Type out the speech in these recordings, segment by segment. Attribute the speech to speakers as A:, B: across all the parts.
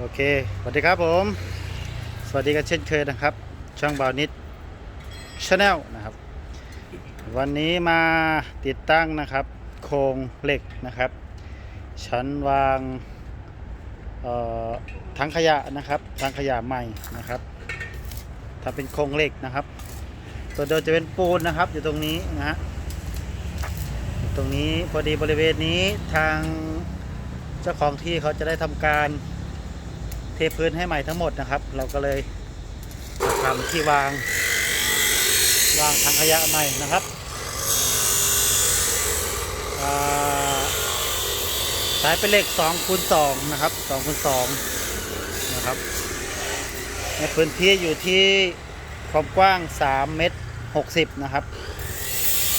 A: โอเค สวัสดีครับผม สวัสดีกันเช่นเคยนะครับ ช่างบาวนิดชาแนลนะครับ วันนี้มาติดตั้งนะครับ โครงเหล็กนะครับ ชั้นวางถังขยะนะครับถังขยะใหม่นะครับถ้าเป็นโครงเหล็กนะครับ ตัวเดิมจะเป็นปูนนะครับ อยู่ตรงนี้นะฮะตรงนี้พอดีบริเวณนี้ทางเจ้าของที่เขาจะได้ทำการ เทพื้นให้ใหม่ทั้งหมดนะครับ เราก็เลยทำที่วาง วางถังขยะใหม่นะครับสายเป็นเหล็ก2คูณ2นะครับ2คูณ2นะครับ ในพื้นที่อยู่ที่ความกว้าง 3 เมตร 60 นะครับ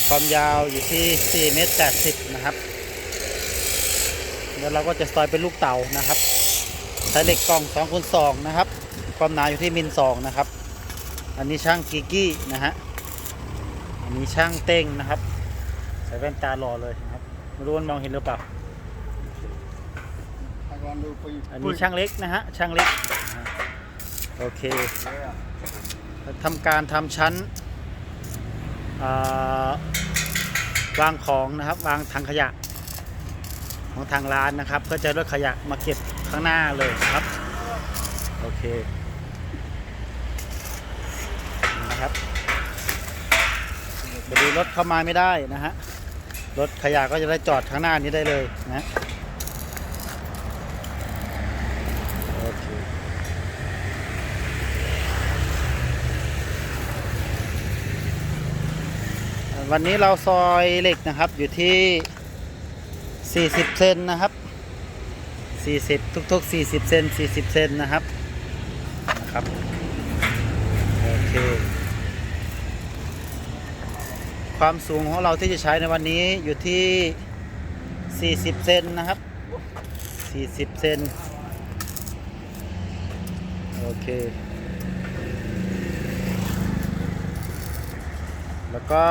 A: ความยาวอยู่ที่ 4 เมตร 80 นะครับ แล้วเราก็จะซอยเป็นลูกเต่านะครับ ใช้เหล็กกล่อง2คูณ2นะครับ ความหนาอยู่ที่มิล2นะครับ อันนี้ช่างกิกกี้นะฮะ อันนี้ช่างเต้งนะครับ ใส่แว่นตาหล่อเลยนะครับ ไม่รู้ว่ามองเห็นหรือเปล่า
B: ลองดูปุย
A: อันนี้ช่างเล็กนะฮะ ช่างเล็กนะฮะโอเค ทำการทำชั้นอ่าวางของนะครับ วางถังขยะของทางร้านนะครับ เพื่อจะรถขยะมาเก็บ ข้างหน้าเลยครับ โอเคนะครับพอดีรถเข้ามาไม่ได้นะฮะ รถขยะก็จะได้จอดข้างหน้านี้ได้เลยนะโอเควันนี้เราซอยเหล็กนะครับอยู่ที่ 40 เซนนะครับ 40 ทุก ๆ 40 เซน40 เซนนะครับนะครับ โอเค ความสูงของเราที่จะใช้ในวันนี้อยู่ที่ 40 เซนนะครับ 40 เซนโอเค แล้วก็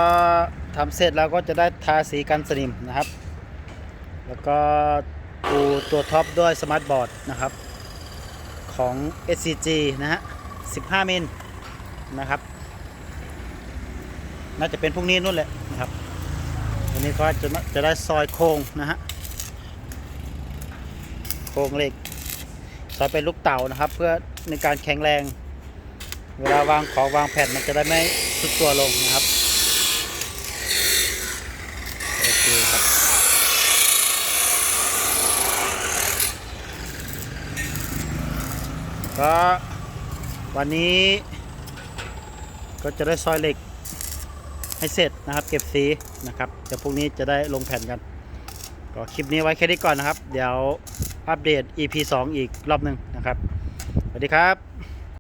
A: ทำเสร็จแล้วก็จะได้ทาสีกันสนิมนะครับ แล้วก็ ปูตัวท็อปด้วยสมาร์ทบอร์ดนะครับ ของ SCG นะฮะ 15 มิลนะครับ น่าจะเป็นพวกนี้นู่นแหละนะครับวันนี้ก็จะจะได้ซอยโครงนะฮะ โครงเหล็กซอยเป็นลูกเต่านะครับ เพื่อในการแข็งแรง เวลาวางของวางแผ่นมันจะได้ไม่สุดตัวลงนะครับ โอเคครับ ก็วันนี้ก็จะได้ซอยเหล็กให้เสร็จนะครับ เก็บสีนะครับเดี๋ยวพรุ่งนี้จะได้ลงแผ่นกัน ก็คลิปนี้ไว้แค่นี้ก่อนนะครับ เดี๋ยวอัปเดต EP 2 อีกรอบหนึ่งนะครับ สวัสดีครับ